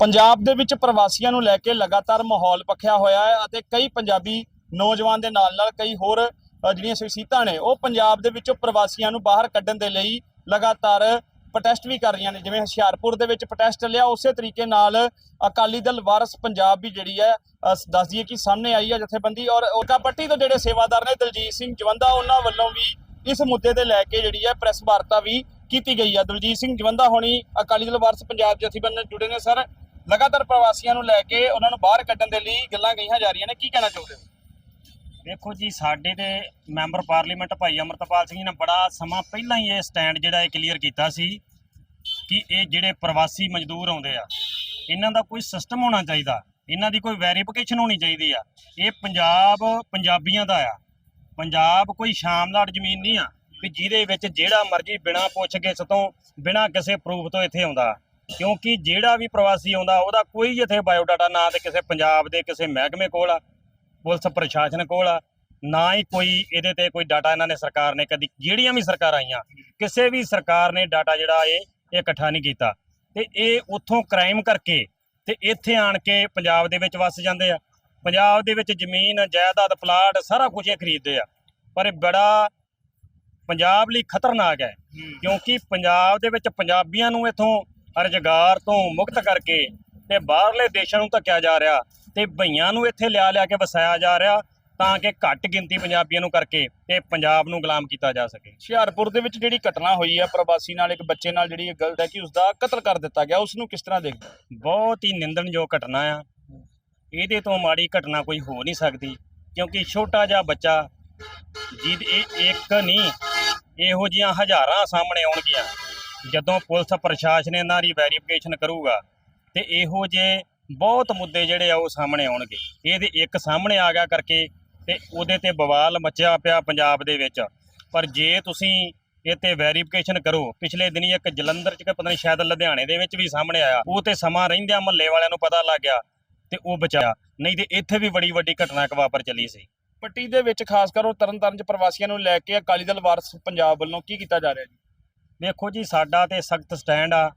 ਪੰਜਾਬ ਦੇ ਵਿੱਚ ਪ੍ਰਵਾਸੀਆਂ ਨੂੰ ਲੈ ਕੇ ਲਗਾਤਾਰ ਮਾਹੌਲ ਪੱਖਿਆ ਹੋਇਆ ਹੈ ਅਤੇ ਕਈ ਪੰਜਾਬੀ ਨੌਜਵਾਨ ਦੇ ਨਾਲ ਨਾਲ ਕਈ ਹੋਰ ਜਿਹੜੀਆਂ ਸ਼ਖਸੀਅਤਾਂ ਨੇ ਉਹ ਪੰਜਾਬ ਦੇ ਵਿੱਚੋਂ ਪ੍ਰਵਾਸੀਆਂ ਨੂੰ ਬਾਹਰ ਕੱਢਣ ਦੇ ਲਈ ਲਗਾਤਾਰ ਪ੍ਰੋਟੈਸਟ ਵੀ ਕਰ ਰਹੀਆਂ ਨੇ। ਜਿਵੇਂ ਹੁਸ਼ਿਆਰਪੁਰ ਦੇ ਵਿੱਚ ਪ੍ਰੋਟੈਸਟ ਚੱਲਿਆ ਉਸੇ ਤਰੀਕੇ ਨਾਲ ਅਕਾਲੀ ਦਲ ਵਾਰਸ ਪੰਜਾਬ ਵੀ ਜਿਹੜੀ ਹੈ ਅ, ਦੱਸ ਦਈਏ ਕਿ ਸਾਹਮਣੇ ਆਈ ਹੈ ਜਥੇਬੰਦੀ ਔਰ ਓਕਾ ਪੱਟੀ ਤੋਂ ਜਿਹੜੇ ਸੇਵਾਦਾਰ ਨੇ ਦਲਜੀਤ ਸਿੰਘ ਜਵੰਦਾ ਉਹਨਾਂ ਵੱਲੋਂ ਵੀ ਇਸ ਮੁੱਦੇ ਦੇ ਲੈ ਕੇ ਜਿਹੜੀ ਹੈ ਪ੍ਰੈਸ ਵਾਰਤਾ ਵੀ ਕੀਤੀ ਗਈ ਹੈ। ਦਲਜੀਤ ਸਿੰਘ ਜਵੰਦਾ ਹੋਣੀ ਅਕਾਲੀ ਦਲ ਵਾਰਸ ਪੰਜਾਬ ਜਥੇਬੰਦੀ ਨਾਲ ਜੁੜੇ ਨੇ ਸਰ। ਲਗਾਤਾਰ ਪ੍ਰਵਾਸੀਆਂ ਨੂੰ ਲੈ ਕੇ ਉਹਨਾਂ ਨੂੰ ਬਾਹਰ ਕੱਢਣ ਦੇ ਲਈ ਗੱਲਾਂ ਕਹੀਆਂ ਜਾ ਰਹੀਆਂ ਨੇ। ਕੀ ਕਹਿਣਾ ਚਾਹੁੰਦੇ ਹੋ? ਦੇਖੋ ਜੀ, ਸਾਡੇ ਦੇ ਮੈਂਬਰ ਪਾਰਲੀਮੈਂਟ ਭਾਈ ਅਮਰਤਪਾਲ ਸਿੰਘ ਜੀ ਨੇ ਬੜਾ ਸਮਾਂ ਪਹਿਲਾਂ ਹੀ ਇਹ ਸਟੈਂਡ ਜਿਹੜਾ ਇਹ ਕਲੀਅਰ ਕੀਤਾ ਸੀ ਕਿ ਇਹ ਜਿਹੜੇ ਪ੍ਰਵਾਸੀ ਮਜ਼ਦੂਰ ਆਉਂਦੇ ਆ, ਇਹਨਾਂ ਦਾ ਕੋਈ ਸਿਸਟਮ ਹੋਣਾ ਚਾਹੀਦਾ, ਇਹਨਾਂ ਦੀ ਕੋਈ ਵੈਰੀਫਿਕੇਸ਼ਨ ਹੋਣੀ ਚਾਹੀਦੀ ਆ। ਇਹ ਪੰਜਾਬ, ਪੰਜਾਬੀਆਂ ਦਾ ਆ। ਪੰਜਾਬ ਕੋਈ ਸ਼ਾਮਲਾਟ ਜ਼ਮੀਨ ਨਹੀਂ ਆ ਕਿ ਜਿਹਦੇ ਵਿੱਚ ਜਿਹੜਾ ਮਰਜ਼ੀ ਬਿਨਾਂ ਪੁੱਛ-ਗਿੱਛ ਤੋਂ, ਬਿਨਾਂ ਕਿਸੇ ਪ੍ਰੂਫ ਤੋਂ ਇੱਥੇ ਆਉਂਦਾ। ਕਿਉਂਕਿ ਜਿਹੜਾ ਵੀ ਪ੍ਰਵਾਸੀ ਆਉਂਦਾ ਉਹਦਾ ਕੋਈ ਇੱਥੇ ਬਾਇਓਡਾਟਾ ਨਾ ਤੇ ਕਿਸੇ ਪੰਜਾਬ ਦੇ ਕਿਸੇ ਮਹਿਕਮੇ ਕੋਲ ਆ ਪੁਲਿਸ ਪ੍ਰਸ਼ਾਸਨ ਕੋਲ ਆ ਨਾ ਹੀ ਕੋਈ ਇਹਦੇ ਤੇ ਕੋਈ ਡਾਟਾ ਇਹਨਾਂ ਨੇ ਸਰਕਾਰ ਨੇ ਕਦੀ ਜਿਹੜੀਆਂ ਵੀ ਸਰਕਾਰਾਂ ਆਈਆਂ ਕਿਸੇ ਵੀ ਸਰਕਾਰ ਨੇ ਡਾਟਾ ਜਿਹੜਾ ਇਹ ਇਹ ਇਕੱਠਾ ਨਹੀਂ ਕੀਤਾ। ਤੇ ਇਹ ਉੱਥੋਂ ਕ੍ਰਾਈਮ ਕਰਕੇ ਤੇ ਇੱਥੇ ਆਣ ਕੇ ਪੰਜਾਬ ਦੇ ਵਿੱਚ ਵਸ ਜਾਂਦੇ ਆ। ਪੰਜਾਬ ਦੇ ਵਿੱਚ ਜ਼ਮੀਨ ਜਾਇਦਾਦ ਪਲਾਟ ਸਾਰਾ ਕੁਝ ਇਹ ਖਰੀਦਦੇ ਆ। ਪਰ ਇਹ ਬੜਾ ਪੰਜਾਬ ਲਈ ਖਤਰਨਾਕ ਹੈ। ਕਿਉਂਕਿ ਪੰਜਾਬ ਦੇ ਵਿੱਚ ਪੰਜਾਬੀਆਂ ਨੂੰ ਇਥੋਂ ਰੁਜ਼ਗਾਰ ਤੋਂ ਮੁਕਤ ਕਰਕੇ ਤੇ ਬਾਹਰਲੇ ਦੇਸ਼ਾਂ ਨੂੰ ਧੱਕਿਆ ਜਾ ਰਿਹਾ ਤੇ ਭਈਆਂ ਨੂੰ ਇੱਥੇ ਲਿਆ ਲਿਆ ਕੇ ਵਸਾਇਆ ਜਾ ਰਿਹਾ ਤਾਂ ਕਿ ਘੱਟ ਗਿਣਤੀ ਪੰਜਾਬੀਆਂ ਨੂੰ ਕਰਕੇ ਤੇ ਪੰਜਾਬ ਨੂੰ ਗੁਲਾਮ ਕੀਤਾ ਜਾ ਸਕੇ। ਹੁਸ਼ਿਆਰਪੁਰ ਦੇ ਵਿੱਚ ਜਿਹੜੀ ਘਟਨਾ ਹੋਈ ਹੈ ਪ੍ਰਵਾਸੀ ਨਾਲ ਇੱਕ ਬੱਚੇ ਨਾਲ ਜਿਹੜੀ ਇਹ ਗਲਤ ਹੈ ਕਿ ਉਸ ਦਾ ਕਤਲ ਕਰ ਦਿੱਤਾ ਗਿਆ। ਉਸ ਨੂੰ ਕਿਸ ਤਰ੍ਹਾਂ ਦੇਖਦੇ? ਬਹੁਤ ਹੀ ਨਿੰਦਣਯੋਗ ਘਟਨਾ ਆ। ਇਹਦੇ ਤੋਂ ਮਾੜੀ ਘਟਨਾ ਕੋਈ ਹੋ ਨਹੀਂ ਸਕਦੀ ਕਿਉਂਕਿ ਛੋਟਾ ਜਿਹਾ ਬੱਚਾ ਜਿਹਦ ਇਹ ਇੱਕ ਨਹੀਂ ਇਹੋ ਜੀਆਂ ਹਜ਼ਾਰਾਂ ਸਾਹਮਣੇ ਆਉਣਗੀਆਂ। ਜਦੋਂ ਪੁਲਿਸ ਪ੍ਰਸ਼ਾਸਨ ਇਹਨਾਂ ਦੀ ਵੈਰੀਫਿਕੇਸ਼ਨ ਕਰੂਗਾ ਤੇ ਇਹੋ ਜੇ ਬਹੁਤ ਮੁੱਦੇ ਜਿਹੜੇ ਆ ਉਹ ਸਾਹਮਣੇ ਆਉਣਗੇ। ਇਹਦੇ ਇੱਕ ਸਾਹਮਣੇ ਆ ਗਿਆ ਕਰਕੇ ਤੇ ਉਹਦੇ ਤੇ ਬਵਾਲ ਮਚਿਆ ਪਿਆ ਪੰਜਾਬ ਦੇ ਵਿੱਚ। ਪਰ ਜੇ ਤੁਸੀਂ ਇਹ ਤੇ ਵੈਰੀਫਿਕੇਸ਼ਨ ਕਰੋ, ਪਿਛਲੇ ਦਿਨੀ ਇੱਕ ਜਲੰਧਰ ਚ ਪਤਾ ਨਹੀਂ ਸ਼ਾਇਦ ਲੁਧਿਆਣੇ ਦੇ ਵਿੱਚ ਵੀ ਸਾਹਮਣੇ ਆਇਆ, ਉਹ ਤੇ ਸਮਾਂ ਰਹਿੰਦਿਆਂ ਮਹੱਲੇ ਵਾਲਿਆਂ ਨੂੰ ਪਤਾ ਲੱਗ ਗਿਆ ਤੇ ਉਹ ਬਚਾਇਆ ਨਹੀਂ ਤੇ ਇੱਥੇ ਵੀ ਬੜੀ ਵੱਡੀ ਘਟਨਾ ਇੱਕ ਵਾਪਰ ਚੱਲੀ ਸੀ। ਪੱਟੀ ਦੇ ਵਿੱਚ ਖਾਸ ਕਰ ਉਹ ਤਰਨਤਾਰਨ ਚ ਪ੍ਰਵਾਸੀਆਂ ਨੂੰ ਲੈ ਕੇ ਅਕਾਲੀ ਦਲ ਵਾਰਸ ਪੰਜਾਬ ਵੱਲੋਂ ਕੀ ਕੀਤਾ ਜਾ ਰਿਹਾ ਜੀ? ਦੇਖੋ ਜੀ, ਸਾਡਾ ਤੇ ਸਖਤ ਸਟੈਂਡ ਆ।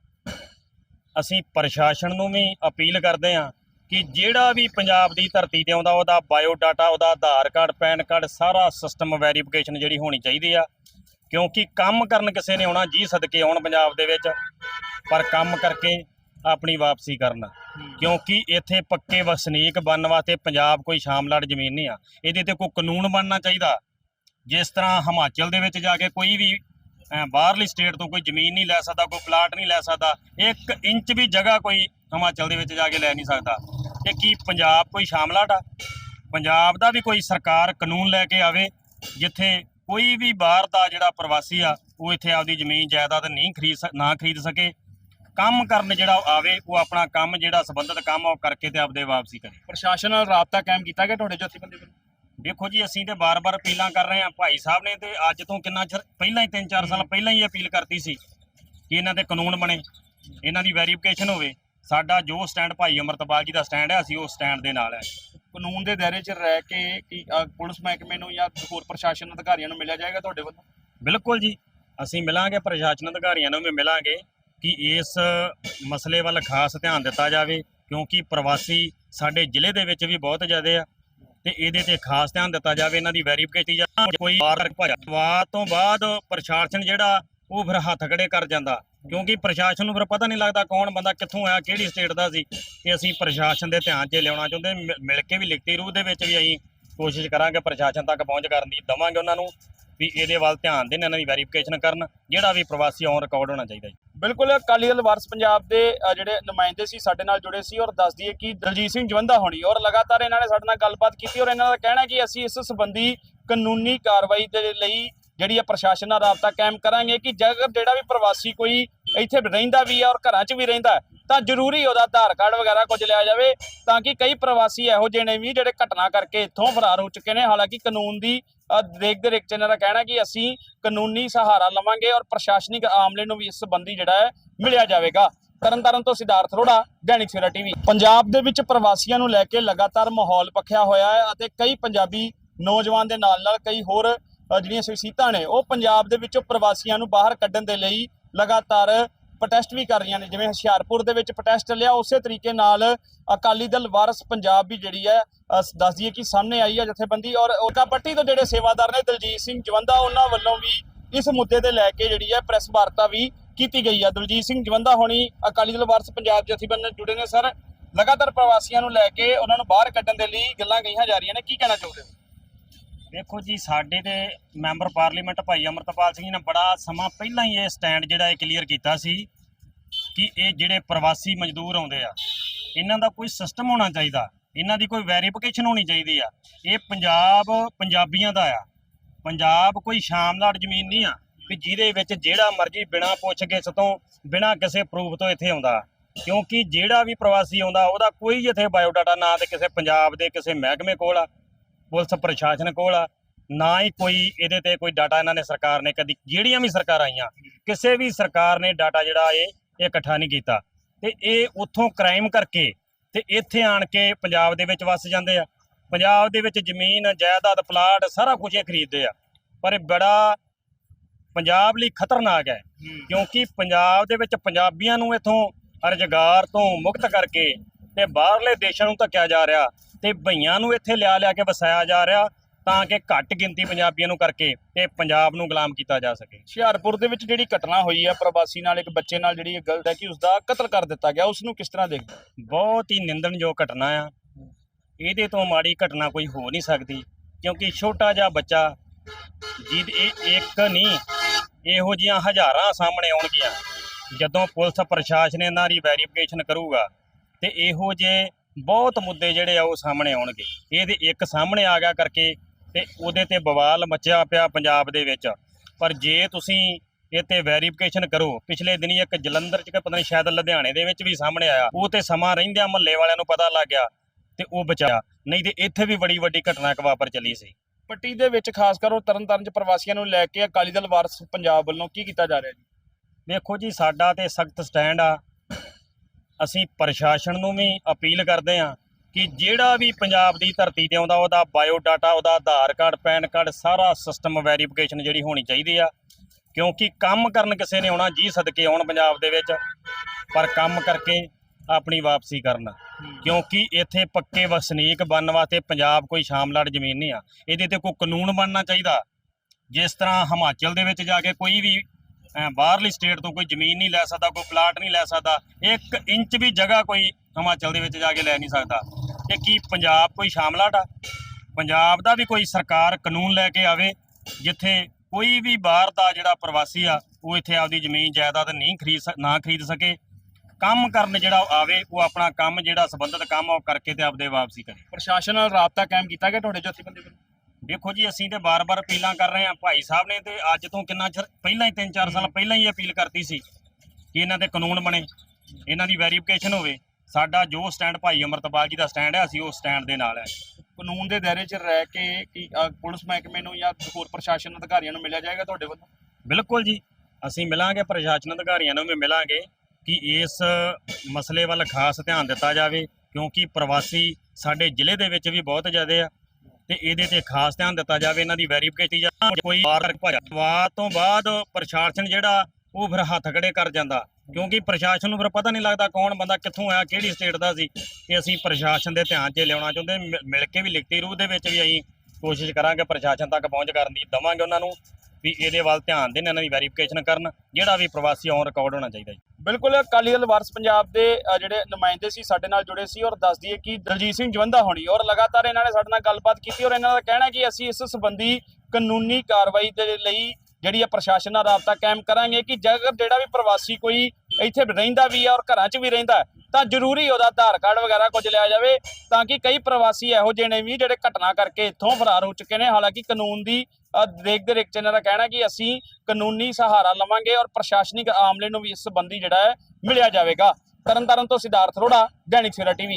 ਅਸੀਂ ਪ੍ਰਸ਼ਾਸਨ ਨੂੰ ਵੀ ਅਪੀਲ ਕਰਦੇ ਆ ਕਿ ਜਿਹੜਾ ਵੀ ਪੰਜਾਬ ਦੀ ਧਰਤੀ ਤੇ ਆਉਂਦਾ, ਉਹਦਾ ਬਾਇਓ ਡਾਟਾ ਉਹਦਾ ਆਧਾਰ ਕਾਰਡ, ਪੈਨ ਕਾਰਡ, ਸਾਰਾ ਸਿਸਟਮ ਵੈਰੀਫਿਕੇਸ਼ਨ ਜਿਹੜੀ ਹੋਣੀ ਚਾਹੀਦੀ ਆ। ਕਿਉਂਕਿ ਕੰਮ ਕਰਨ ਕਿਸੇ ਨੇ ਆਉਣਾ, ਜੀ ਸਦਕੇ ਆਉਣ ਪੰਜਾਬ ਦੇ ਵਿੱਚ, ਪਰ ਕੰਮ ਕਰਕੇ ਆਪਣੀ ਵਾਪਸੀ ਕਰਨ। ਕਿਉਂਕਿ ਇੱਥੇ ਪੱਕੇ ਵਸਨੀਕ ਬਣਨ ਵਾਸਤੇ ਪੰਜਾਬ ਕੋਈ ਸ਼ਾਮਲਾਟ ਜ਼ਮੀਨ ਨਹੀਂ ਆ। ਇਹਦੇ ਤੇ ਕੋਈ ਕਾਨੂੰਨ ਬਣਨਾ ਚਾਹੀਦਾ। ਜਿਸ ਤਰ੍ਹਾਂ ਹਿਮਾਚਲ ਦੇ ਵਿੱਚ ਜਾ ਕੇ ਕੋਈ ਵੀ ਬਾਹਰਲੀ ਸਟੇਟ ਤੋਂ ਕੋਈ ਜ਼ਮੀਨ ਨਹੀਂ ਲੈ ਸਕਦਾ, ਕੋਈ ਪਲਾਟ ਨਹੀਂ ਲੈ ਸਕਦਾ, ਇੱਕ ਇੰਚ ਵੀ ਜਗ੍ਹਾ ਕੋਈ ਹਿਮਾਚਲ ਦੇ ਵਿੱਚ ਜਾ ਕੇ ਲੈ ਨਹੀਂ ਸਕਦਾ। ਤੇ ਕੀ ਪੰਜਾਬ ਕੋਈ ਸ਼ਾਮਲਾਟ ਆ? ਪੰਜਾਬ ਦਾ ਵੀ ਕੋਈ ਸਰਕਾਰ ਕਾਨੂੰਨ ਲੈ ਕੇ ਆਵੇ, ਜਿੱਥੇ ਕੋਈ ਵੀ ਬਾਹਰ ਦਾ ਜਿਹੜਾ ਪ੍ਰਵਾਸੀ ਆ, ਉਹ ਇੱਥੇ ਆਪਦੀ ਜ਼ਮੀਨ ਜਾਇਦਾਦ ਨਹੀਂ ਖਰੀਦ ਸਕ- ਨਾ ਖਰੀਦ ਸਕੇ। ਕੰਮ ਕਰਨ ਜਿਹੜਾ ਉਹ ਆਵੇ, ਉਹ ਆਪਣਾ ਕੰਮ ਜਿਹੜਾ ਸੰਬੰਧਿਤ ਕੰਮ ਆ, ਉਹ ਕਰਕੇ ਤੇ ਆਪਦੇ ਵਾਪਸੀ ਕਰੇ। ਪ੍ਰਸ਼ਾਸਨ ਨਾਲ ਰਾਬਤਾ ਕਾਇਮ ਕੀਤਾ ਗਿਆ ਤੁਹਾਡੇ ਜਥੇਬੰਦੀ ਵੱਲੋਂ? ਦੇਖੋ ਜੀ ਅਸੀਂ ਤੇ ਬਾਰ-ਬਾਰ ਅਪੀਲਾਂ ਕਰ ਰਹੇ ਹਾਂ। ਭਾਈ ਸਾਹਿਬ ਨੇ ਤੇ ਅੱਜ ਤੋਂ ਕਿੰਨਾ ਚਿਰ ਪਹਿਲਾਂ ਹੀ 3-4 ਸਾਲ ਪਹਿਲਾਂ ਹੀ ਅਪੀਲ ਕਰਤੀ ਸੀ ਕਿ ਇਹਨਾਂ ਦੇ ਕਾਨੂੰਨ ਬਣੇ ਇਹਨਾਂ ਦੀ ਵੈਰੀਫਿਕੇਸ਼ਨ ਹੋਵੇ। ਸਾਡਾ ਜੋ ਸਟੈਂਡ ਭਾਈ ਅਮਰਤਪਾਲ ਜੀ ਦਾ ਸਟੈਂਡ ਹੈ ਅਸੀਂ ਉਸ ਸਟੈਂਡ ਦੇ ਨਾਲ ਹੈ। ਕਾਨੂੰਨ ਦੇ ਦਾਇਰੇ 'ਚ ਰਹਿ ਕੇ ਕਿ ਅ, ਪੁਲਿਸ ਮਹਿਕਮੇ ਨੂੰ ਜਾਂ ਹੋਰ ਪ੍ਰਸ਼ਾਸਨ ਅਧਿਕਾਰੀਆਂ ਨੂੰ ਮਿਲਿਆ ਜਾਏਗਾ ਤੁਹਾਡੇ ਵੱਲੋਂ? ਬਿਲਕੁਲ ਜੀ। ਅਸੀਂ ਮਿਲਾਂਗੇ ਪ੍ਰਸ਼ਾਸਨ ਅਧਿਕਾਰੀਆਂ ਨੂੰ ਵੀ ਮਿਲਾਂਗੇ ਕਿ ਇਸ ਮਸਲੇ ਵੱਲ ਖਾਸ ਧਿਆਨ ਦਿੱਤਾ ਜਾਵੇ ਕਿਉਂਕਿ ਪ੍ਰਵਾਸੀ ਸਾਡੇ ਜ਼ਿਲ੍ਹੇ ਦੇ ਵਿੱਚ ਵੀ ਬਹੁਤ ਜ਼ਿਆਦੇ ਆ। ਤੇ ਇਹਦੇ ਤੇ ਖਾਸ ਧਿਆਨ ਦਿੱਤਾ ਜਾਵੇ, ਇਹਨਾਂ ਦੀ ਵੈਰੀਫਿਕੇਸ਼ਨ ਜਾਂ ਕੋਈ ਵਾਰ ਬਾਅਦ ਤੋਂ ਬਾਅਦ ਪ੍ਰਸ਼ਾਸਨ ਜਿਹੜਾ, ਉਹ ਫਿਰ ਹੱਥ ਖੜੇ ਕਰ ਜਾਂਦਾ। ਕਿਉਂਕਿ ਪ੍ਰਸ਼ਾਸਨ ਨੂੰ ਫਿਰ ਪਤਾ ਨਹੀਂ ਲੱਗਦਾ ਕੌਣ ਬੰਦਾ ਕਿੱਥੋਂ ਆਇਆ, ਕਿਹੜੀ ਸਟੇਟ ਦਾ ਸੀ। ਤੇ ਅਸੀਂ ਪ੍ਰਸ਼ਾਸਨ ਦੇ ਧਿਆਨ 'ਚ ਲਿਆਉਣਾ ਚਾਹੁੰਦੇ ਮਿਲ ਕੇ ਵੀ ਲਿਖਤੀ ਰੂਪ ਦੇ ਵਿੱਚ ਵੀ ਅਸੀਂ ਕੋਸ਼ਿਸ਼ ਕਰਾਂਗੇ ਪ੍ਰਸ਼ਾਸਨ ਤੱਕ ਪਹੁੰਚ ਕਰਨ ਦੀ, ਦਵਾਂਗੇ ਉਹਨਾਂ ਨੂੰ। ਵੀ ਇਹਦੇ ਵੱਲ ਧਿਆਨ ਦੇਣ, ਇਹਨਾਂ ਦੀ ਵੈਰੀਫਿਕੇਸ਼ਨ ਕਰਨ, ਜਿਹੜਾ ਵੀ ਪ੍ਰਵਾਸੀ ਔਨ ਰਿਕਾਰਡ ਹੋਣਾ ਚਾਹੀਦਾ ਜੀ। ਬਿਲਕੁਲ, ਅਕਾਲੀ ਦਲ ਵਾਰਸ ਪੰਜਾਬ ਦੇ ਜਿਹੜੇ ਨੁਮਾਇੰਦੇ ਸੀ, ਸਾਡੇ ਨਾਲ ਜੁੜੇ ਸੀ ਔਰ ਦੱਸ ਦਈਏ ਕਿ ਦਲਜੀਤ ਸਿੰਘ ਜਵੰਦਾ ਹੋਣੀ ਔਰ ਲਗਾਤਾਰ ਇਹਨਾਂ ਨੇ ਸਾਡੇ ਨਾਲ ਗੱਲਬਾਤ ਕੀਤੀ ਔਰ ਇਹਨਾਂ ਦਾ ਕਹਿਣਾ ਕਿ ਅਸੀਂ ਇਸ ਸੰਬੰਧੀ ਕਾਨੂੰਨੀ ਕਾਰਵਾਈ ਦੇ ਲਈ ਜਿਹੜੀ ਆ ਪ੍ਰਸ਼ਾਸਨ ਨਾਲ ਰਾਬਤਾ ਕਾਇਮ ਕਰਾਂਗੇ ਕਿ ਜੇਕਰ ਜਿਹੜਾ ਵੀ ਪ੍ਰਵਾਸੀ ਕੋਈ ਇੱਥੇ ਰਹਿੰਦਾ ਵੀ ਹੈ ਔਰ ਘਰਾਂ 'ਚ ਵੀ ਰਹਿੰਦਾ ਤਾਂ ਜ਼ਰੂਰੀ ਉਹਦਾ ਆਧਾਰ ਕਾਰਡ ਵਗੈਰਾ ਕੁਝ ਲਿਆ ਜਾਵੇ ਤਾਂ ਕਿ ਕਈ ਪ੍ਰਵਾਸੀ ਇਹੋ ਜਿਹੇ ਨੇ ਵੀ ਜਿਹੜੇ ਘਟਨਾ ਕਰਕੇ ਇੱਥੋਂ ਫਰਾਰ ਹੋ ਚੁੱਕੇ ਨੇ। ਹਾਲਾਂਕਿ ਕਾਨੂੰਨ ਦੀ ਅ, ਦੇਖ ਦੇ ਰੇਖ ਚ ਇਹਨਾਂ ਦਾ ਕਹਿਣਾ ਕਿ ਅਸੀਂ ਕਾਨੂੰਨੀ ਸਹਾਰਾ ਲਵਾਂਗੇ ਔਰ ਪ੍ਰਸ਼ਾਸਨਿਕ ਆਮਲੇ ਨੂੰ ਵੀ ਇਸ ਸੰਬੰਧੀ ਜਿਹੜਾ ਹੈ ਮਿਲਿਆ ਜਾਵੇਗਾ। ਤਰਨਤਾਰਨ ਤੋਂ ਸਿਧਾਰਥ ਅਰੋੜਾ ਦੈਨਿਕ ਸਵੇਰਾ ਟੀਵੀ। ਪੰਜਾਬ ਦੇ ਵਿੱਚ ਪ੍ਰਵਾਸੀਆਂ ਨੂੰ ਲੈ ਕੇ ਲਗਾਤਾਰ ਮਾਹੌਲ ਪੱਖਿਆ ਹੋਇਆ ਹੈ ਅਤੇ ਕਈ ਪੰਜਾਬੀ ਨੌਜਵਾਨ ਦੇ ਨਾਲ ਨਾਲ ਕਈ ਹੋਰ ਜਿਹੜੀਆਂ ਸ਼ਖਸੀਅਤਾਂ ਨੇ ਉਹ ਪੰਜਾਬ ਦੇ ਵਿੱਚੋਂ ਪ੍ਰਵਾਸੀਆਂ ਨੂੰ ਬਾਹਰ ਕੱਢਣ ਦੇ ਲਈ ਲਗਾਤਾਰ ਪ੍ਰੋਟੈਸਟ ਵੀ ਕਰ ਰਹੀਆਂ ਨੇ ਜਿਵੇਂ ਹੁਸ਼ਿਆਰਪੁਰ ਦੇ ਵਿੱਚ ਪ੍ਰੋਟੈਸਟ ਲਿਆ ਉਸੇ ਤਰੀਕੇ ਨਾਲ ਅਕਾਲੀ ਦਲ ਵਾਰਸ ਪੰਜਾਬ ਵੀ ਜਿਹੜੀ ਹੈ ਅ, ਦੱਸ ਦਈਏ ਕਿ ਸਾਹਮਣੇ ਆਈ ਹੈ ਜਥੇਬੰਦੀ ਔਰ ਓਕਾ ਪੱਟੀ ਤੋਂ ਜਿਹੜੇ ਸੇਵਾਦਾਰ ਨੇ ਦਲਜੀਤ ਸਿੰਘ ਜਵੰਦਾ ਉਹਨਾਂ ਵੱਲੋਂ ਵੀ ਇਸ ਮੁੱਦੇ ਤੇ ਲੈ ਕੇ ਜਿਹੜੀ ਹੈ ਪ੍ਰੈਸ ਵਾਰਤਾ ਵੀ ਕੀਤੀ ਗਈ ਹੈ। ਦਲਜੀਤ ਸਿੰਘ ਜਵੰਦਾ ਹੋਣੀ ਅਕਾਲੀ ਦਲ ਵਾਰਸ ਪੰਜਾਬ ਜਥੇਬੰਦੀ ਨਾਲ ਜੁੜੇ ਨੇ ਸਰ। ਲਗਾਤਾਰ ਪ੍ਰਵਾਸੀਆਂ ਨੂੰ ਲੈ ਕੇ ਉਹਨਾਂ ਨੂੰ ਬਾਹਰ ਕੱਢਣ ਦੇ ਲਈ ਗੱਲਾਂ ਕਹੀਆਂ ਜਾ ਰਹੀਆਂ ਨੇ ਕੀ ਕਹਿਣਾ ਚਾਹੁੰਦੇ ਹੋ? ਦੇਖੋ ਜੀ, ਸਾਡੇ ਦੇ ਮੈਂਬਰ ਪਾਰਲੀਮੈਂਟ ਭਾਈ ਅਮਰਤਪਾਲ ਸਿੰਘ ਜੀ ਨੇ ਬੜਾ ਸਮਾਂ ਪਹਿਲਾਂ ਹੀ ਇਹ ਸਟੈਂਡ ਜਿਹੜਾ ਇਹ ਕਲੀਅਰ ਕੀਤਾ ਸੀ ਕਿ ਇਹ ਜਿਹੜੇ ਪ੍ਰਵਾਸੀ ਮਜ਼ਦੂਰ ਆਉਂਦੇ ਆ, ਇਹਨਾਂ ਦਾ ਕੋਈ ਸਿਸਟਮ ਹੋਣਾ ਚਾਹੀਦਾ, ਇਹਨਾਂ ਦੀ ਕੋਈ ਵੈਰੀਫਿਕੇਸ਼ਨ ਹੋਣੀ ਚਾਹੀਦੀ ਆ। ਇਹ ਪੰਜਾਬ, ਪੰਜਾਬੀਆਂ ਦਾ ਆ। ਪੰਜਾਬ ਕੋਈ ਸ਼ਾਮਲਾਟ ਜ਼ਮੀਨ ਨਹੀਂ ਆ ਵੀ ਜਿਹਦੇ ਵਿੱਚ ਜਿਹੜਾ ਮਰਜ਼ੀ ਬਿਨਾ ਪੁੱਛ ਗਿੱਛ ਤੋਂ ਬਿਨਾ ਕਿਸੇ ਪ੍ਰੂਫ ਤੋਂ ਇੱਥੇ ਆਉਂਦਾ। ਕਿਉਂਕਿ ਜਿਹੜਾ ਵੀ ਪ੍ਰਵਾਸੀ ਆਉਂਦਾ, ਉਹਦਾ ਕੋਈ ਇੱਥੇ ਬਾਇਓਡਾਟਾ ਨਾ ਤੇ ਕਿਸੇ ਪੰਜਾਬ ਦੇ, ਕਿਸੇ ਮਹਿਕਮੇ ਕੋਲ ਆ। ਪੁਲਿਸ ਪ੍ਰਸ਼ਾਸਨ ਕੋਲ ਆ ਨਾ ਹੀ ਕੋਈ ਇਹਦੇ ਤੇ ਕੋਈ ਡਾਟਾ ਇਹਨਾਂ ਨੇ ਸਰਕਾਰ ਨੇ ਕਦੀ ਜਿਹੜੀਆਂ ਵੀ ਸਰਕਾਰ ਆਈਆਂ ਕਿਸੇ ਵੀ ਸਰਕਾਰ ਨੇ ਡਾਟਾ ਜਿਹੜਾ ਇਹ ਇਹ ਇਕੱਠਾ ਨਹੀਂ ਕੀਤਾ। ਤੇ ਇਹ ਉੱਥੋਂ ਕ੍ਰਾਈਮ ਕਰਕੇ ਤੇ ਇੱਥੇ ਆਣ ਕੇ ਪੰਜਾਬ ਦੇ ਵਿੱਚ ਵਸ ਜਾਂਦੇ ਆ। ਪੰਜਾਬ ਦੇ ਵਿੱਚ ਜ਼ਮੀਨ ਜਾਇਦਾਦ ਪਲਾਟ ਸਾਰਾ ਕੁਝ ਇਹ ਖਰੀਦਦੇ ਆ। ਪਰ ਇਹ ਬੜਾ ਪੰਜਾਬ ਲਈ ਖਤਰਨਾਕ ਹੈ ਕਿਉਂਕਿ ਪੰਜਾਬ ਦੇ ਵਿੱਚ ਪੰਜਾਬੀਆਂ ਨੂੰ ਇਥੋਂ ਰੁਜ਼ਗਾਰ ਤੋਂ ਮੁਕਤ ਕਰਕੇ ਤੇ ਬਾਹਰਲੇ ਦੇਸ਼ਾਂ ਨੂੰ ਧੱਕਿਆ ਜਾ ਰਿਹਾ। ਤੇ ਭਈਆਂ ਨੂੰ ਇੱਥੇ ਲਿਆ ਲਿਆ ਕੇ ਵਸਾਇਆ ਜਾ ਰਿਹਾ ਤਾਂ ਕਿ ਘੱਟ ਗਿਣਤੀ ਪੰਜਾਬੀਆਂ ਨੂੰ ਕਰਕੇ ਤੇ ਪੰਜਾਬ ਨੂੰ ਗੁਲਾਮ ਕੀਤਾ ਜਾ ਸਕੇ। ਹੁਸ਼ਿਆਰਪੁਰ ਦੇ ਵਿੱਚ ਜਿਹੜੀ ਘਟਨਾ ਹੋਈ ਹੈ ਪ੍ਰਵਾਸੀ ਨਾਲ ਇੱਕ ਬੱਚੇ ਨਾਲ ਜਿਹੜੀ ਗਲਤ ਹੈ ਕਿ ਉਸ ਦਾ ਕਤਲ ਕਰ ਦਿੱਤਾ ਗਿਆ। ਉਸ ਨੂੰ ਕਿਸ ਤਰ੍ਹਾਂ ਦੇਖਦੇ? ਬਹੁਤ ਹੀ ਨਿੰਦਣਯੋਗ ਘਟਨਾ ਆ। ਇਹਦੇ ਤੋਂ ਮਾੜੀ ਘਟਨਾ ਕੋਈ ਹੋ ਨਹੀਂ ਸਕਦੀ ਕਿਉਂਕਿ ਛੋਟਾ ਜਿਹਾ ਬੱਚਾ ਜਿਹਦੇ ਇਹ ਇੱਕ ਨਹੀਂ ਇਹੋ ਜੀਆਂ ਹਜ਼ਾਰਾਂ ਸਾਹਮਣੇ ਆਉਣਗੀਆਂ। ਜਦੋਂ ਪੁਲਿਸ ਪ੍ਰਸ਼ਾਸਨ ਇਹਨਾਂ ਦੀ ਵੈਰੀਫਿਕੇਸ਼ਨ ਕਰੂਗਾ ਤੇ ਇਹੋ ਜੇ ਬਹੁਤ ਮੁੱਦੇ ਜਿਹੜੇ ਆ ਉਹ ਸਾਹਮਣੇ ਆਉਣਗੇ। ਇਹਦੇ ਇੱਕ ਸਾਹਮਣੇ ਆ ਗਿਆ ਕਰਕੇ ਤੇ ਉਹਦੇ ਤੇ ਬਵਾਲ ਮਚਿਆ ਪਿਆ ਪੰਜਾਬ ਦੇ ਵਿੱਚ। ਪਰ ਜੇ ਤੁਸੀਂ ਇਹ ਤੇ ਵੈਰੀਫਿਕੇਸ਼ਨ ਕਰੋ ਪਿਛਲੇ ਦਿਨੀ ਇੱਕ ਜਲੰਧਰ ਚ ਕਿ ਪਤਾ ਨਹੀਂ ਸ਼ਾਇਦ ਲੁਧਿਆਣੇ ਦੇ ਵਿੱਚ ਵੀ ਸਾਹਮਣੇ ਆਇਆ। ਉਹ ਤੇ ਸਮਾਂ ਰਹਿੰਦਿਆਂ ਮਹੱਲੇ ਵਾਲਿਆਂ ਨੂੰ ਪਤਾ ਲੱਗ ਗਿਆ ਤੇ ਉਹ ਬਚਾਇਆ ਨਹੀਂ ਤੇ ਇੱਥੇ ਵੀ ਬੜੀ ਵੱਡੀ ਘਟਨਾ ਇੱਕ ਵਾਪਰ ਚੱਲੀ ਸੀ। ਪੱਟੀ ਦੇ ਵਿੱਚ ਖਾਸ ਕਰ ਉਹ ਤਰਨਤਾਰਨ ਚ ਪ੍ਰਵਾਸੀਆਂ ਨੂੰ ਲੈ ਕੇ ਅਕਾਲੀ ਦਲ ਵਾਰਸ ਪੰਜਾਬ ਵੱਲੋਂ ਕੀ ਕੀਤਾ ਜਾ ਰਿਹਾ ਜੀ? ਦੇਖੋ ਜੀ ਸਾਡਾ ਤੇ ਸਖਤ ਸਟੈਂਡ ਆ। ਅਸੀਂ ਪ੍ਰਸ਼ਾਸਨ ਨੂੰ ਵੀ ਅਪੀਲ ਕਰਦੇ ਹਾਂ ਕਿ ਜਿਹੜਾ ਵੀ ਪੰਜਾਬ ਦੀ ਧਰਤੀ ਤੇ ਆਉਂਦਾ, ਉਹਦਾ ਬਾਇਓ ਡਾਟਾ ਉਹਦਾ ਆਧਾਰ ਕਾਰਡ, ਪੈਨ ਕਾਰਡ, ਸਾਰਾ ਸਿਸਟਮ ਵੈਰੀਫਿਕੇਸ਼ਨ ਜਿਹੜੀ ਹੋਣੀ ਚਾਹੀਦੀ ਆ। ਕਿਉਂਕਿ ਕੰਮ ਕਰਨ ਕਿਸੇ ਨੇ ਆਉਣਾ, ਜੀ ਸਦਕੇ ਆਉਣ ਪੰਜਾਬ ਦੇ ਵਿੱਚ, ਪਰ ਕੰਮ ਕਰਕੇ ਆਪਣੀ ਵਾਪਸੀ ਕਰਨ। ਕਿਉਂਕਿ ਇੱਥੇ ਪੱਕੇ ਵਸਨੀਕ ਬਣਨ ਵਾਸਤੇ ਪੰਜਾਬ ਕੋਈ ਸ਼ਾਮਲਾਟ ਜ਼ਮੀਨ ਨਹੀਂ ਆ। ਇਹਦੇ ਤੇ ਕੋਈ ਕਾਨੂੰਨ ਬਣਨਾ ਚਾਹੀਦਾ। ਜਿਸ ਤਰ੍ਹਾਂ ਹਿਮਾਚਲ ਦੇ ਵਿੱਚ ਜਾ ਕੇ ਕੋਈ ਵੀ ਬਾਹਰਲੀ ਸਟੇਟ ਤੋਂ ਕੋਈ ਜ਼ਮੀਨ ਨਹੀਂ ਲੈ ਸਕਦਾ, ਕੋਈ ਪਲਾਟ ਨਹੀਂ ਲੈ ਸਕਦਾ, ਇੱਕ ਇੰਚ ਵੀ ਜਗ੍ਹਾ ਕੋਈ ਹਿਮਾਚਲ ਦੇ ਵਿੱਚ ਜਾ ਕੇ ਲੈ ਨਹੀਂ ਸਕਦਾ। ਤੇ ਕੀ ਪੰਜਾਬ ਕੋਈ ਸ਼ਾਮਲਾਟ ਆ? ਪੰਜਾਬ ਦਾ ਵੀ ਕੋਈ ਸਰਕਾਰ ਕਾਨੂੰਨ ਲੈ ਕੇ ਆਵੇ, ਜਿੱਥੇ ਕੋਈ ਵੀ ਬਾਹਰ ਦਾ ਜਿਹੜਾ ਪ੍ਰਵਾਸੀ ਆ, ਉਹ ਇੱਥੇ ਆਪਦੀ ਜ਼ਮੀਨ, ਜਾਇਦਾਦ ਨਹੀਂ ਖਰੀਦ ਨਾ ਖਰੀਦ ਸਕੇ। ਕੰਮ ਕਰਨ ਜਿਹੜਾ ਉਹ ਆਵੇ, ਉਹ ਆਪਣਾ ਕੰਮ ਜਿਹੜਾ ਸੰਬੰਧਿਤ ਕੰਮ ਆ, ਉਹ ਕਰਕੇ ਤੇ ਆਪਦੇ ਵਾਪਸੀ ਕਰੇ। ਪ੍ਰਸ਼ਾਸਨ ਨਾਲ ਰਾਬਤਾ ਕਾਇਮ ਕੀਤਾ ਗਿਆ ਤੁਹਾਡੇ ਜਥੇਬੰਦੀ ਵੱਲੋਂ? ਦੇਖੋ ਜੀ ਅਸੀਂ ਤੇ ਬਾਰ-ਬਾਰ ਅਪੀਲਾਂ ਕਰ ਰਹੇ ਹਾਂ ਭਾਈ ਸਾਹਿਬ ਨੇ ਤੇ ਅੱਜ ਤੋਂ ਕਿੰਨਾ ਚਿਰ ਪਹਿਲਾਂ ਹੀ 3-4 ਸਾਲ ਪਹਿਲਾਂ ਹੀ ਅਪੀਲ ਕਰਤੀ ਸੀ ਕਿ ਇਹਨਾਂ ਦੇ ਕਾਨੂੰਨ ਬਣੇ ਇਹਨਾਂ ਦੀ ਵੈਰੀਫਿਕੇਸ਼ਨ ਹੋਵੇ। ਸਾਡਾ ਜੋ ਸਟੈਂਡ ਭਾਈ ਅਮਰਤਪਾਲ ਜੀ ਦਾ ਸਟੈਂਡ ਹੈ ਅਸੀਂ ਉਸ ਸਟੈਂਡ ਦੇ ਨਾਲ ਹੈ। ਕਾਨੂੰਨ ਦੇ ਦਾਇਰੇ 'ਚ ਰਹਿ ਕੇ ਕਿ ਅ, ਪੁਲਿਸ ਮਹਿਕਮੇ ਨੂੰ ਜਾਂ ਹੋਰ ਪ੍ਰਸ਼ਾਸਨ ਅਧਿਕਾਰੀਆਂ ਨੂੰ ਮਿਲਿਆ ਜਾਏਗਾ ਤੁਹਾਡੇ ਵੱਲੋਂ? ਬਿਲਕੁਲ ਜੀ ਅਸੀਂ ਮਿਲਾਂਗੇ ਪ੍ਰਸ਼ਾਸਨ ਅਧਿਕਾਰੀਆਂ ਨੂੰ ਵੀ ਮਿਲਾਂਗੇ ਕਿ ਇਸ ਮਸਲੇ ਵੱਲ ਖਾਸ ਧਿਆਨ ਦਿੱਤਾ ਜਾਵੇ ਕਿਉਂਕਿ ਪ੍ਰਵਾਸੀ ਸਾਡੇ ਜ਼ਿਲ੍ਹੇ ਦੇ ਵਿੱਚ ਵੀ ਬਹੁਤ ਜ਼ਿਆਦੇ ਆ। ਤੇ ਇਹਦੇ ਤੇ ਖਾਸ ਧਿਆਨ ਦਿੱਤਾ ਜਾਵੇ, ਇਹਨਾਂ ਦੀ ਵੈਰੀਫਿਕੇਸ਼ਨ ਜਾਂ ਕੋਈ ਬਾਹਰ ਭਜਵਾ ਤੋਂ ਬਾਅਦ ਪ੍ਰਸ਼ਾਸਨ ਜਿਹੜਾ, ਉਹ ਫਿਰ ਹੱਥ ਖੜੇ ਕਰ ਜਾਂਦਾ। ਕਿਉਂਕਿ ਪ੍ਰਸ਼ਾਸਨ ਨੂੰ ਫਿਰ ਪਤਾ ਨਹੀਂ ਲੱਗਦਾ ਕੌਣ ਬੰਦਾ ਕਿੱਥੋਂ ਆਇਆ, ਕਿਹੜੀ ਸਟੇਟ ਦਾ ਸੀ। ਤੇ ਅਸੀਂ ਪ੍ਰਸ਼ਾਸਨ ਦੇ ਧਿਆਨ 'ਚ ਲਿਆਉਣਾ ਚਾਹੁੰਦੇ ਮਿਲ ਕੇ ਵੀ ਲਿਖਤੀ ਰੂਪ ਦੇ ਵਿੱਚ ਵੀ ਅਸੀਂ ਕੋਸ਼ਿਸ਼ ਕਰਾਂਗੇ ਪ੍ਰਸ਼ਾਸਨ ਤੱਕ ਪਹੁੰਚ ਕਰਨ ਦੀ, ਦਵਾਂਗੇ ਉਹਨਾਂ ਨੂੰ। ਵੀ ਇਹਦੇ ਵੱਲ ਧਿਆਨ ਦੇਣ ਇਹਨਾਂ ਦੀ ਵੈਰੀਫਿਕੇਸ਼ਨ ਕਰਨ ਜਿਹੜਾ ਵੀ ਪ੍ਰਵਾਸੀ ਔਨ ਰਿਕਾਰਡ ਹੋਣਾ ਚਾਹੀਦਾ ਜੀ। ਬਿਲਕੁਲ ਅਕਾਲੀ ਦਲ ਵਾਰਸ ਪੰਜਾਬ ਦੇ ਅ, ਜਿਹੜੇ ਨੁਮਾਇੰਦੇ ਸੀ ਸਾਡੇ ਨਾਲ ਜੁੜੇ ਸੀ ਔਰ ਦੱਸ ਦਈਏ ਕਿ ਦਲਜੀਤ ਸਿੰਘ ਜਵੰਦਾ ਹੋਣੀ ਔਰ ਲਗਾਤਾਰ ਇਹਨਾਂ ਨੇ ਸਾਡੇ ਨਾਲ ਗੱਲਬਾਤ ਕੀਤੀ ਔਰ ਇਹਨਾਂ ਦਾ ਕਹਿਣਾ ਹੈ ਕਿ ਅਸੀਂ ਇਸ ਸੰਬੰਧੀ ਕਾਨੂੰਨੀ ਕਾਰਵਾਈ ਦੇ ਲਈ ਜਿਹੜੀ ਹੈ ਪ੍ਰਸ਼ਾਸਨ ਨਾਲ ਰਾਬਤਾ ਕਾਇਮ ਕਰਾਂਗੇ ਕਿ ਜੇਕਰ ਜਿਹੜਾ ਵੀ ਪ੍ਰਵਾਸੀ ਕੋਈ ਇੱਥੇ ਰਹਿੰਦਾ ਵੀ ਹੈ ਔਰ ਘਰਾਂ 'ਚ ਵੀ ਰਹਿੰਦਾ ਤਾਂ ਜ਼ਰੂਰੀ ਉਹਦਾ ਆਧਾਰ ਕਾਰਡ ਵਗੈਰਾ ਕੁਝ ਲਿਆ ਜਾਵੇ ਤਾਂ ਕਿ ਕਈ ਪ੍ਰਵਾਸੀ ਇਹੋ ਜਿਹੇ ਨੇ ਵੀ ਜਿਹੜੇ ਘਟਨਾ ਕਰਕੇ ਇੱਥੋਂ ਫਰਾਰ ਹੋ ਚੁੱਕੇ ਨੇ। ਹਾਲਾਂਕਿ ਕਾਨੂੰਨ ਦੀ ਦੇਖਦੇ ਦੇਖ ਦੇ ਰਿਕ ਇਹਨਾਂ ਦਾ ਕਹਿਣਾ ਕਿ ਅਸੀਂ ਕਾਨੂੰਨੀ ਸਹਾਰਾ ਲਵਾਂਗੇ ਔਰ ਪ੍ਰਸ਼ਾਸਨਿਕ ਆਮਲੇ ਨੂੰ ਵੀ ਇਸ ਸੰਬੰਧੀ ਜਿਹੜਾ ਹੈ ਮਿਲਿਆ ਜਾਵੇਗਾ। ਤਰਨਤਾਰਨ ਤੋਂ ਸਿਧਾਰਥ ਅਰੋੜਾ, ਦੈਨਿਕ ਸਵੇਰਾ ਟੀਵੀ।